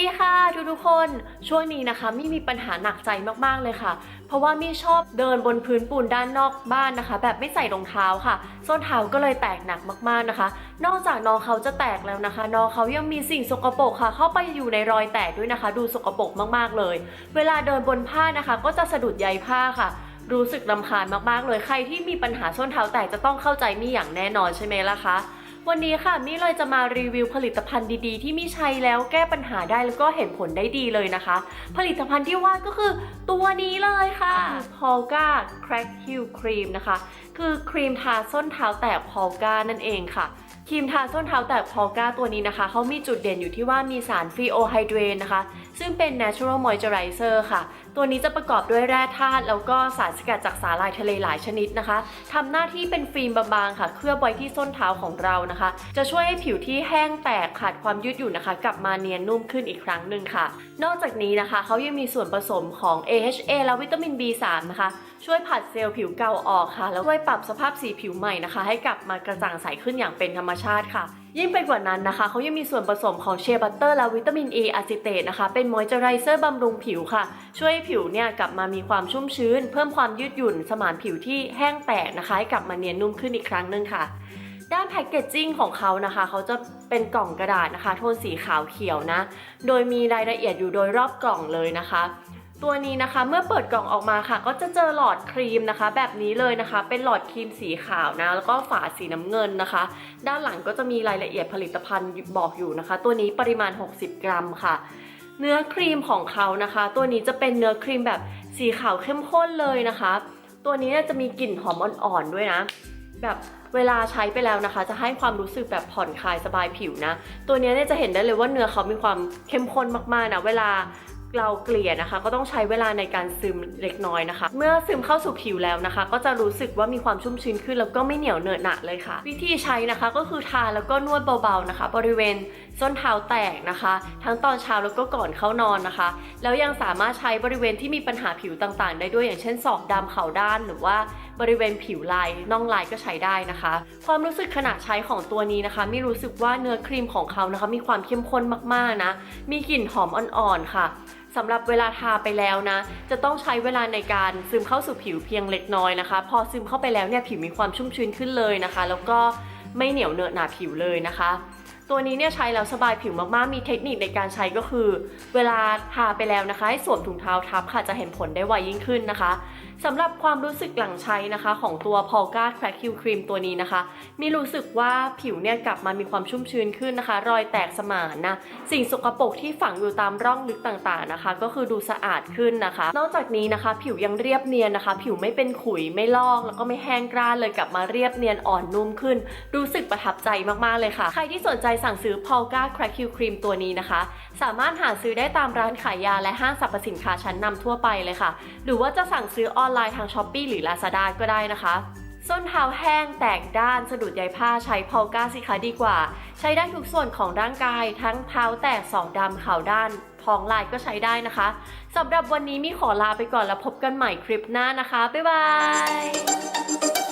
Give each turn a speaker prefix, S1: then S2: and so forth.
S1: ดีค่ะทุกทุกๆคน ช่วงนี้นะคะมี่มีปัญหาหนักใจมากๆเลยค่ะ เพราะว่ามี่ชอบเดินบนพื้นปูนด้านนอกบ้านนะคะ แบบไม่ใส่รองเท้าค่ะ ส้นเท้าก็เลยแตกหนักมากๆนะคะ นอกจากน้องเขาจะแตกแล้วนะคะ น้องเขายังมีสิ่งสกปรกค่ะ เข้าไปอยู่ในรอยแตกด้วยนะคะ ดูสกปรกมากๆเลย เวลาเดินบนผ้านะคะ ก็จะสะดุดใยผ้าค่ะรู้สึกรำคาญมากๆเลย ใครที่มีปัญหาส้นเท้าแตกจะต้องเข้าใจมี่อย่างแน่นอนใช่ไหมล่ะคะ วันนี้ค่ะมี่เลยจะมารีวิวผลิตภัณฑ์ดีๆ ที่มี่ใช้แล้วแก้ปัญหาได้แล้วก็เห็นผลได้ดีเลยนะคะ ผลิตภัณฑ์ที่ว่าก็คือตัวนี้เลยค่ะ Polka Crack Heel Cream นะคะ คือครีมทาส้นเท้าแตก Polka นั่นเองค่ะครีมทาส้นเท้าแตก Polka ตัวนี้นะคะ เขามีจุดเด่นอยู่ที่ว่ามีสารฟีโอไฮเดรนนะคะ ซึ่งเป็น natural moisturizer ค่ะ ตัวนี้จะประกอบด้วยแร่ธาตุแล้วก็สารสกัดจากสาหร่ายทะเลหลายชนิดนะคะทำหน้าที่เป็นฟิล์มบางๆค่ะ เคลือบไว้ที่ส้นเท้าของเรานะคะ จะช่วยให้ผิวที่แห้งแตกขาดความยืดหยุ่นนะคะ กลับมาเนียนนุ่มขึ้นอีกครั้งหนึ่งค่ะ นอกจากนี้นะคะเขายังมีส่วนผสมของ AHA และวิตามิน B3 นะคะ ช่วยผัดเซลล์ผิวเก่าออกค่ะ แล้วช่วยปรับสภาพสีผิวใหม่นะคะ ให้กลับมากระจ่างใสขึ้นอย่างเป็นธรรมชาติค่ะ ยิ่งไปกว่านั้นนะคะเขายังมีส่วนผสมของเชบัตเตอร์และวิตามิน E อะซิเตตนะคะ เป็นมอยเจอไรเซอร์บำรุงผิวค่ะ ช่วยให้ผิวเนี่ยกลับมามีความชุ่มชื้น เพิ่มความยืดหยุ่น สมานผิวที่แห้งแตกนะคะให้กลับมาเนียนนุ่มขึ้นอีกครั้งหนึ่งค่ะด้านแพคเกจจิ้งของเขานะคะ เขาจะเป็นกล่องกระดาษนะคะ โทนสีขาวเขียวนะ โดยมีรายละเอียดอยู่โดยรอบกล่องเลยนะคะ ตัวนี้นะคะเมื่อเปิดกล่องออกมาค่ะ ก็จะเจอหลอดครีมนะคะ แบบนี้เลยนะคะ เป็นหลอดครีมสีขาวนะแล้วก็ฝาสีน้ำเงินนะคะ ด้านหลังก็จะมีรายละเอียดผลิตภัณฑ์บอกอยู่นะคะ ตัวนี้ปริมาณ 60 กรัมค่ะ เนื้อครีมของเขานะคะ ตัวนี้จะเป็นเนื้อครีมแบบสีขาวเข้มข้นเลยนะคะ ตัวนี้จะมีกลิ่นหอมอ่อนๆด้วยนะ แบบเวลาใช้ไปแล้วนะคะ จะให้ความรู้สึกแบบผ่อนคลายสบายผิวนะ ตัวนี้เนี่ยจะเห็นได้เลยว่าเนื้อเขามีความเข้มข้นมากๆนะเวลา เราเกลี่ยนะคะ ก็ต้องใช้เวลาในการซึมเล็กน้อยนะคะ เมื่อซึมเข้าสู่ผิวแล้วนะคะ ก็จะรู้สึกว่ามีความชุ่มชื้นขึ้น แล้วก็ไม่เหนียวเหนอะหนะเลยค่ะ วิธีใช้นะคะก็คือทาแล้วก็นวดเบาๆนะคะ บริเวณส้นเท้าแตกนะคะ ทั้งตอนเช้าแล้วก็ก่อนเข้านอนนะคะ แล้วยังสามารถใช้บริเวณที่มีปัญหาผิวต่างๆ ได้ด้วยอย่างเช่นศอกดำเข่าด้านหรือว่าบริเวณผิวลายน่องลายก็ใช้ได้นะคะ ความรู้สึกขณะใช้ของตัวนี้นะคะ ไม่รู้สึกว่าเนื้อครีมของเขานะคะ มีความเข้มข้นมากๆนะ มีกลิ่นหอมอ่อนๆค่ะ สำหรับเวลาทาไปแล้วนะ จะต้องใช้เวลาในการซึมเข้าสู่ผิวเพียงเล็กน้อยนะคะ พอซึมเข้าไปแล้วเนี่ยผิวมีความชุ่มชื้นขึ้นเลยนะคะ แล้วก็ไม่เหนียวเหนอะหนาผิวเลยนะคะ ตัวนี้เนี่ยใช้แล้วสบายผิวมากๆ มีเทคนิคในการใช้ก็คือ เวลาทาไปแล้วนะคะให้สวมถุงเท้าทับค่ะจะเห็นผลได้ไวยิ่งขึ้นนะคะสำหรับความรู้สึกหลังใช้นะคะ ของตัว Polka Crack Heel Cream ตัวนี้นะคะ มีรู้สึกว่าผิวเนี่ยกลับมามีความชุ่มชื้นขึ้นนะคะ รอยแตกสมานนะ สิ่งสกปรกที่ฝังอยู่ตามร่องลึกต่างๆนะคะ ก็คือดูสะอาดขึ้นนะคะ นอกจากนี้นะคะ ผิวยังเรียบเนียนนะคะ ผิวไม่เป็นขุยไม่ลอกแล้วก็ไม่แห้งกร้านเลยกลับมาเรียบเนียนอ่อนนุ่มขึ้น รู้สึกประทับใจมากๆเลยค่ะ ใครที่สนใจสั่งซื้อ Polka Crack Heel Cream ตัวนี้นะคะ สามารถหาซื้อได้ตามร้านขายยาและห้างสรรพสินค้าชั้นนำทั่วไปเลยค่ะ หรือว่าจะสั่งซื้อออนไลน์ทาง s h อ p e e หรือ Lazada ก็ได้นะคะ ส้นเท้าแห้งแตกด้านสะดุดใยผ้าใช้พอลก้าสิคะดีกว่า ใช้ได้ทุกส่วนของร่างกาย ทั้งเท้าแตกสองดำขาวด้านพองลายก็ใช้ได้นะคะสำหรับวันนี้มีขอลาไปก่อนแล้วพบกันใหม่คลิปหน้านะคะ บ๊ายบาย